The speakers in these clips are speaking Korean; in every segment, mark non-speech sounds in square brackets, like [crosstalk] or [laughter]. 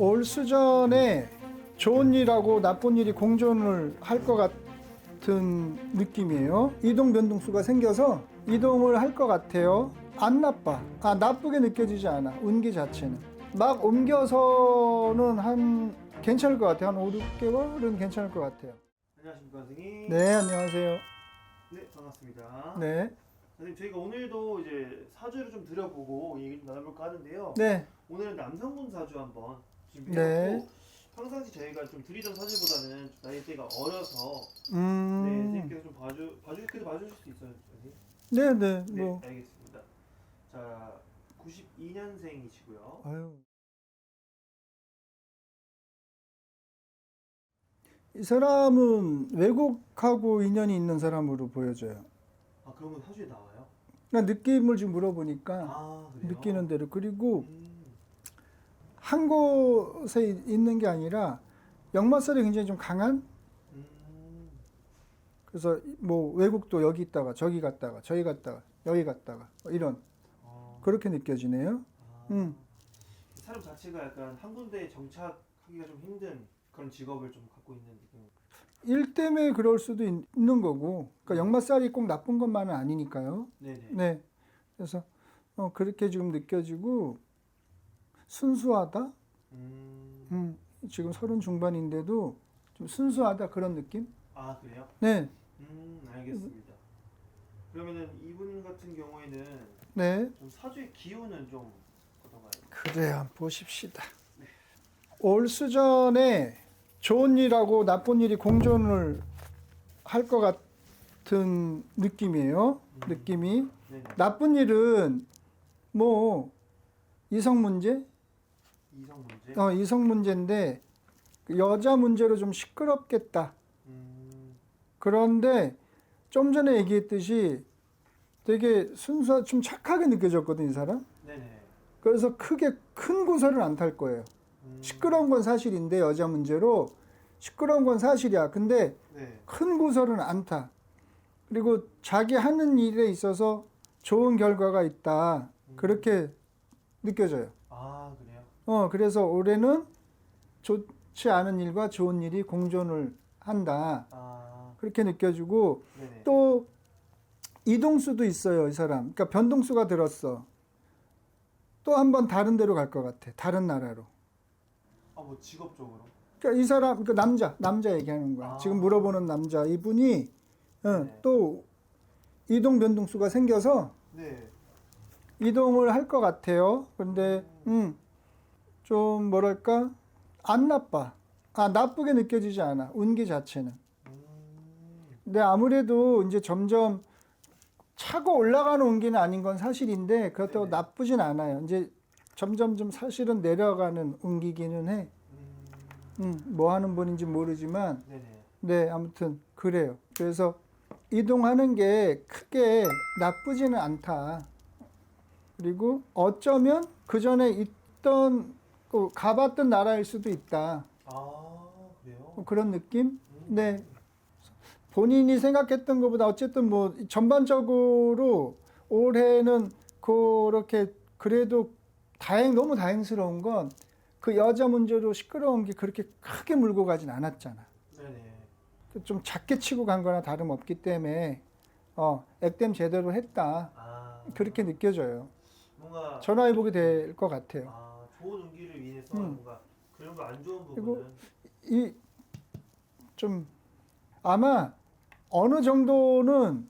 올 수전에 좋은 일하고 나쁜 일이 공존을 할 것 같은 느낌이에요. 이동 변동수가 생겨서 이동을 할 것 같아요. 안 나빠. 아, 나쁘게 느껴지지 않아. 운기 자체는. 막 옮겨서는 한 괜찮을 것 같아요. 한 5, 6개월은 괜찮을 것 같아요. 안녕하십니까 선생님. 네, 안녕하세요. 네, 반갑습니다. 네. 선생님 저희가 오늘도 이제 사주를 좀 드려보고 얘기 좀 나눠볼까 하는데요. 네. 오늘은 남성분 사주 한번 네. 준비해봤고 평상시 저희가 좀 드리던 사주보다는 좀 나이대가 어려서 네, 음. 선생님께서 좀 봐주 봐주 그래도 봐주실 수 있어요, 선생님? 네, 네. 네, 뭐. 알겠습니다. 자, 92년생이시고요. 아유. 이 사람은 외국하고 인연이 있는 사람으로 보여져요. 아, 그러면 사주에 나와요? 그냥 느낌을 좀 물어보니까 아, 그래요? 느끼는 대로 그리고 음, 한 곳에 있는 게 아니라 역마살이 굉장히 좀 강한 음, 그래서 뭐 외국도 여기 있다가 저기 갔다가 저기 갔다가 여기 갔다가 뭐 이런 어, 그렇게 느껴지네요. 아, 음. 사람 자체가 약간 한 군데에 정착하기가 좀 힘든 그런 직업을 좀 갖고 있는 느낌. 일 때문에 그럴 수도 있- 있는 거고 그러니까 역마살이 꼭 나쁜 것만은 아니니까요. 네네. 네. 그래서 어, 그렇게 지금 느껴지고 순수하다. 음, 음, 지금 서른 중반인데도 좀 순수하다 그런 느낌? 아 그래요? 네, 음, 알겠습니다. 그러면은 이분 같은 경우에는 네. 좀 사주의 기운은 좀 어떤가요? 그래요. 한번 보십시다. 올 수전에 좋은 일하고 나쁜 일이 공존을 할 것 같은 느낌이에요. 느낌이 네네. 나쁜 일은 뭐 이성 문제, 이성 문제. 어, 이성 문제인데 그 여자 문제로 좀 시끄럽겠다. 음, 그런데 좀 전에 얘기했듯이 되게 순수하, 좀 착하게 느껴졌거든 이 사람. 네네. 그래서 크게 큰 구설을 안탈 거예요. 음, 시끄러운 건 사실인데 여자 문제로 시끄러운 건 사실이야. 근데 네. 큰 구설은 안 타. 그리고 자기 하는 일에 있어서 좋은 결과가 있다. 그렇게 느껴져요. 아 그래요? 어, 그래서 올해는 좋지 않은 일과 좋은 일이 공존을 한다. 아, 그렇게 느껴지고 네네. 또 이동수도 있어요, 이 사람. 그러니까 변동수가 들었어. 또 한 번 다른 데로 갈 것 같아. 다른 나라로. 아 뭐 직업적으로. 그러니까 이 사람, 그 남자, 남자 얘기하는 거야. 아. 지금 물어보는 남자. 이분이 어, 네. 또 이동 변동수가 생겨서 네. 이동을 할 것 같아요. 근데 음, 좀 뭐랄까 안 나빠. 아 나쁘게 느껴지지 않아. 운기 자체는. 음, 근데 아무래도 이제 점점 차고 올라가는 운기는 아닌 건 사실인데 그렇다고 네네. 나쁘진 않아요. 이제 점점 좀 사실은 내려가는 운기기는 해. 음, 음, 뭐 하는 분인지 모르지만 네네. 네 아무튼 그래요. 그래서 이동하는 게 크게 나쁘지는 않다. 그리고 어쩌면 그 전에 있던 그 가봤던 나라일 수도 있다. 아 그래요? 뭐 그런 느낌? 음, 네. 본인이 생각했던 것보다 어쨌든 뭐 전반적으로 올해는 그렇게 그래도 다행 너무 다행스러운 건 그 여자 문제로 시끄러운 게 그렇게 크게 물고 가진 않았잖아. 네네. 좀 작게 치고 간 거나 다름없기 때문에 어, 액땜 제대로 했다. 아 그렇게 느껴져요. 뭔가 전화해 보게 될 것 같아요. 아 좋은 운기를 위 해서 음. 뭔가 그런 거 안 좋은 부분은 이 좀 아마 어느 정도는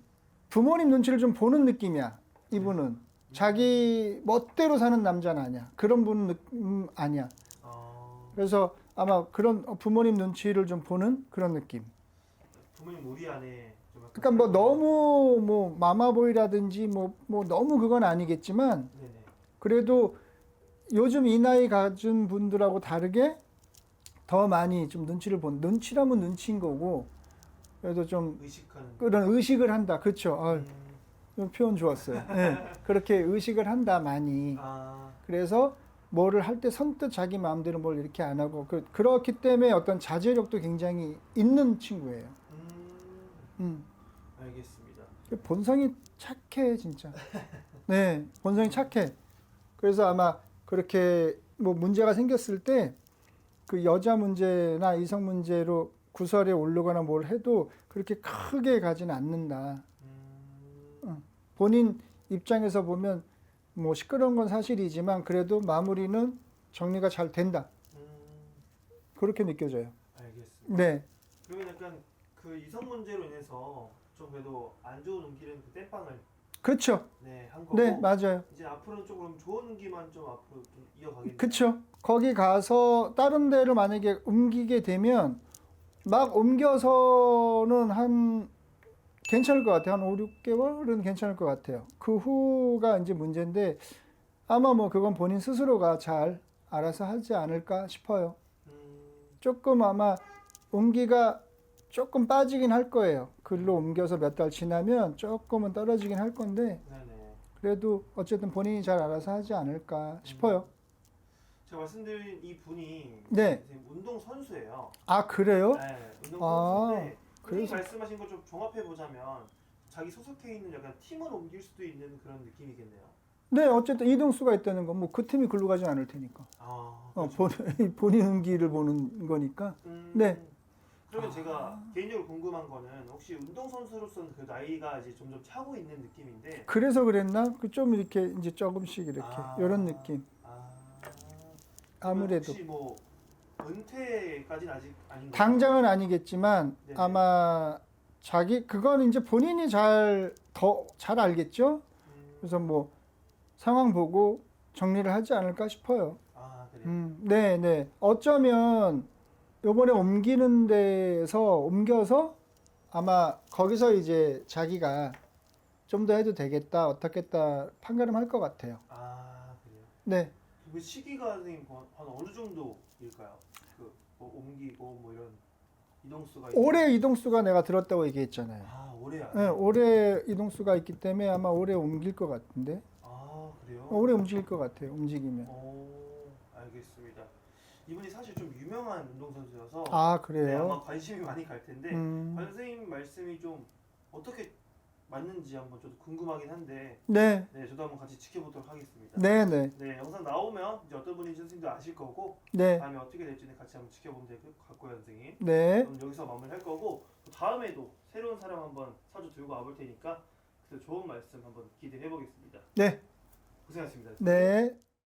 부모님 눈치를 좀 보는 느낌이야. 이분은 자기 멋대로 사는 남자는 아니야. 그런 분은 느- 음, 아니야. 아 그래서 아마 그런 부모님 눈치를 좀 보는 그런 느낌. 부모님 우리 안에 좀 약간 그러니까 뭐 너무 뭐 마마보이라든지 뭐 뭐 너무 그건 아니겠지만 네네. 그래도 요즘 이 나이 가진 분들하고 다르게 더 많이 좀 눈치를 본 눈치라면 눈치인 거고 그래도 좀 의식하는 그런 의식을 한다. 그렇죠. 아, 음, 표현 좋았어요. 네, 그렇게 의식을 한다 많이. 아 그래서 뭐를 할 때 선뜻 자기 마음대로 뭘 이렇게 안 하고 그, 그렇기 때문에 어떤 자제력도 굉장히 있는 친구예요. 음, 음. 알겠습니다. 본성이 착해 진짜. 네, 본성이 착해. 그래서 아마 그렇게 뭐 문제가 생겼을 때 그 여자 문제나 이성 문제로 구설에 오르거나 뭘 해도 그렇게 크게 가지는 않는다. 음, 본인 입장에서 보면 뭐 시끄러운 건 사실이지만 그래도 마무리는 정리가 잘 된다. 음, 그렇게 느껴져요. 알겠습니다. 네. 그러면 약간 그 이성 문제로 인해서 좀 그래도 안 좋은 운기는 그 땜빵을 그렇죠. 네, 한 거고 네, 맞아요. 이제 앞으로는 좀 그럼 좋은 운기만 좀 앞으로 좀 이어가겠네요. 그렇죠. 거기 가서 다른 데를 만약에 옮기게 되면 막 옮겨서는 한 괜찮을 것 같아요. 한 5, 6개월은 괜찮을 것 같아요. 그 후가 이제 문제인데 아마 뭐 그건 본인 스스로가 잘 알아서 하지 않을까 싶어요. 음, 조금 아마 옮기가 조금 빠지긴 할 거예요. 글로 옮겨서 몇 달 지나면 조금은 떨어지긴 할 건데 네네. 그래도 어쨌든 본인이 잘 알아서 하지 않을까 싶어요. 제가 말씀드린 이 분이 네. 운동 선수예요. 아 그래요? 네, 운동 아, 선수인데 선생님 그래서- 말씀하신 걸 좀 종합해 보자면 자기 소속해 있는 약간 팀을 옮길 수도 있는 그런 느낌이겠네요. 네, 어쨌든 이동수가 있다는 건 뭐 그 팀이 글로 가지 않을 테니까. 아, 어, 그렇죠. 본, [laughs] 본인 흥기를 보는 거니까. 음, 네. 그러면 제가 개인적으로 궁금한 거는 혹시 운동 선수로서는 그 나이가 이제 점점 차고 있는 느낌인데 그래서 그랬나? 그 좀 이렇게 이제 조금씩 이렇게 아. 이런 느낌. 아, 아무래도 혹시 뭐 은퇴까지는 아직 아닌 당장은 아니겠지만 네네. 아마 자기 그건 이제 본인이 잘 더 잘 알겠죠. 음, 그래서 뭐 상황 보고 정리를 하지 않을까 싶어요. 아 그래요. 음, 네, 네. 어쩌면 요번에 옮기는 데서 옮겨서 아마 거기서 이제 자기가 좀 더 해도 되겠다, 어떻겠다 판가름 할 것 같아요. 아 그래요. 네. 그 시기가 선생님 한 어느 정도일까요? 그 뭐 옮기고 뭐 이런 이동수가 올해 이동수가 내가 들었다고 얘기했잖아요. 아 올해야. 네, 올해 이동수가 있기 때문에 아마 올해 옮길 것 같은데. 아 그래요. 올해 움직일 것 같아요, 움직이면. 오 알겠습니다. 이분이 사실 좀 유명한 운동 선수여서 아, 네, 아마 그래요? 관심이 많이 갈 텐데 음, 관 선생님 말씀이 좀 어떻게 맞는지 한번 저도 궁금하긴 한데 네, 네 저도 한번 같이 지켜보도록 하겠습니다. 네, 네, 네 영상 나오면 이제 어떤 분인지 선생님도 아실 거고 네, 다음에 어떻게 될지는 같이 한번 지켜보면 될 것 같고요 선생님. 네. 그럼 여기서 마무리할 거고 또 다음에도 새로운 사람 한번 사주 들고 와볼 테니까 그때 좋은 말씀 한번 기대해 보겠습니다. 네. 고생하셨습니다. 네.